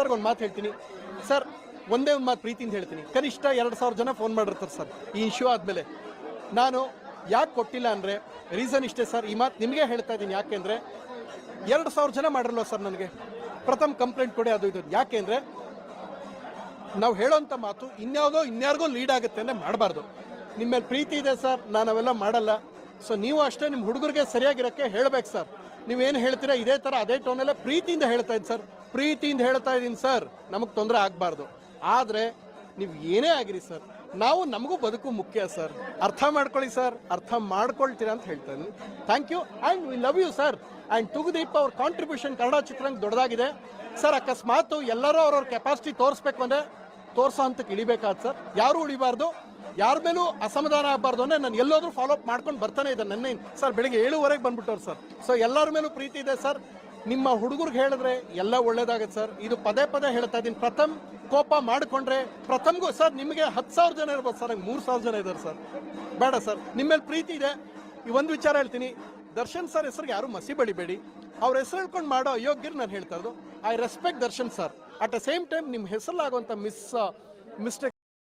ಒಂದು ಮಾತು ಹೇಳ್ತೀನಿ. ಸರ್, ಒಂದೇ ಒಂದು ಮಾತು ಪ್ರೀತಿಯಿಂದ ಹೇಳ್ತೀನಿ. ಕನಿಷ್ಠ ಎರಡು ಸಾವಿರ ಜನ ಫೋನ್ ಮಾಡಿರ್ತಾರೆ ಸರ್, ಈ ಇಶ್ಯೂ ಆದಮೇಲೆ. ನಾನು ಯಾಕೆ ಕೊಟ್ಟಿಲ್ಲ ಅಂದರೆ ರೀಸನ್ ಇಷ್ಟೇ ಸರ್, ಈ ಮಾತು ನಿಮಗೆ ಹೇಳ್ತಾ ಇದ್ದೀನಿ. ಯಾಕೆಂದರೆ ಎರಡು ಸಾವಿರ ಜನ ಮಾಡಿರಲ್ವ ಸರ್ ನನಗೆ. ಪ್ರಥಮ ಕಂಪ್ಲೇಂಟ್ ಕೊಡಿ, ಅದು ಇದು. ಯಾಕೆಂದರೆ ನಾವು ಹೇಳೋಂಥ ಮಾತು ಇನ್ಯಾವುದೋ, ಇನ್ಯಾರಿಗೋ ಲೀಡ್ ಆಗುತ್ತೆ ಅಂದರೆ ಮಾಡಬಾರ್ದು. ನಿಮ್ಮ ಪ್ರೀತಿ ಇದೆ ಸರ್, ನಾನು ಅವೆಲ್ಲ ಮಾಡಲ್ಲ. ಸೊ ನೀವು ಅಷ್ಟೇ ನಿಮ್ಮ ಹುಡುಗರಿಗೆ ಸರಿಯಾಗಿರೋಕ್ಕೆ ಹೇಳಬೇಕು ಸರ್ ನೀವೇನು ಹೇಳ್ತೀರಾ, ಇದೇ ಥರ ಅದೇ ಟೋನಲ್ಲೇ ಪ್ರೀತಿಯಿಂದ ಹೇಳ್ತಾ ಇದ್ದೀನಿ ಸರ್ ಪ್ರೀತಿಯಿಂದ ಹೇಳ್ತಾ ಇದ್ದೀನಿ ಸರ್ ನಮಗೆ ತೊಂದರೆ ಆಗಬಾರ್ದು. ಆದರೆ, ನೀವು ಏನೇ ಆಗಿರಿ ಸರ್ ನಾವು ನಮಗೂ ಬದುಕು ಮುಖ್ಯ ಸರ್ ಅರ್ಥ ಮಾಡ್ಕೊಳ್ಳಿ ಸರ್ ಅರ್ಥ ಮಾಡ್ಕೊಳ್ತೀರಾ ಅಂತ ಹೇಳ್ತಾ ಇದ್ದೀನಿ. Thank you and we love you sir and Thoogudeep ಅವ್ರ ಕಾಂಟ್ರಿಬ್ಯೂಷನ್ ಕನ್ನಡ ಚಿತ್ರರಂಗ ದೊಡ್ಡದಾಗಿದೆ. ಸರ್ ಅಕಸ್ಮಾತ್ ಎಲ್ಲರೂ ಅವ್ರವ್ರ ಕೆಪಾಸಿಟಿ ತೋರಿಸ್ಬೇಕು ಅಂದರೆ ತೋರಿಸೋ ಹಂತಕ್ಕೆ ಇಳಿಬೇಕಾದ್ ಸರ್ ಯಾರು ಉಳಿಬಾರ್ದು. ಯಾರ ಮೇಲೂ ಅಸಮಾಧಾನ ಆಗಬಾರ್ದು ಅಂದ್ರೆ ನಾನು ಎಲ್ಲೋದ್ರೂ ಫಾಲೋ ಅಪ್ ಮಾಡ್ಕೊಂಡು ಬರ್ತಾನೆ ಇದ್ದೆ ನನ್ನ ಸರ್, ಬೆಳಿಗ್ಗೆ ಏಳುವರೆಗೆ ಬಂದ್ಬಿಟ್ಟವ್ರು ಸರ್. ಸೊ ಎಲ್ಲರ ಮೇಲೂ ಪ್ರೀತಿ ಇದೆ ಸರ್. ನಿಮ್ಮ ಹುಡುಗರಿಗೆ ಹೇಳಿದ್ರೆ ಎಲ್ಲ ಒಳ್ಳೇದಾಗತ್ತೆ ಸರ್. ಇದು ಪದೇ ಪದೇ ಹೇಳ್ತಾ ಇದ್ದೀನಿ. ಪ್ರಥಮ್ ಕೋಪ ಮಾಡಿಕೊಂಡ್ರೆ ಪ್ರಥಮ್ಗೂ ಸರ್, ನಿಮಗೆ ಹತ್ತು ಸಾವಿರ ಜನ ಇರ್ಬೋದು ಸರ್. ನಂಗೆ ಮೂರು ಸಾವಿರ ಜನ ಇದ್ದಾರೆ ಸರ್. ಬೇಡ ಸರ್. ನಿಮ್ಮ ಮೇಲೆ ಪ್ರೀತಿ ಇದೆ. ಈ ಒಂದು ವಿಚಾರ ಹೇಳ್ತೀನಿ. ದರ್ಶನ್ ಸರ್ ಹೆಸರಿಗೆ ಯಾರು ಮಸಿ ಬಳಿಬೇಡಿ. ಅವ್ರ ಹೆಸರು ಹೇಳ್ಕೊಂಡು ಮಾಡೋ ಅಯೋಗ್ಯರು ನಾನು ಹೇಳ್ತಾ ಇರೋದು. I respect Darshan sir. At the same time ನಿಮ್ಮ ಹೆಸರಲ್ಲಾಗುವಂಥ ಮಿಸ್ ಮಿಸ್ಟೇಕ್ಸ್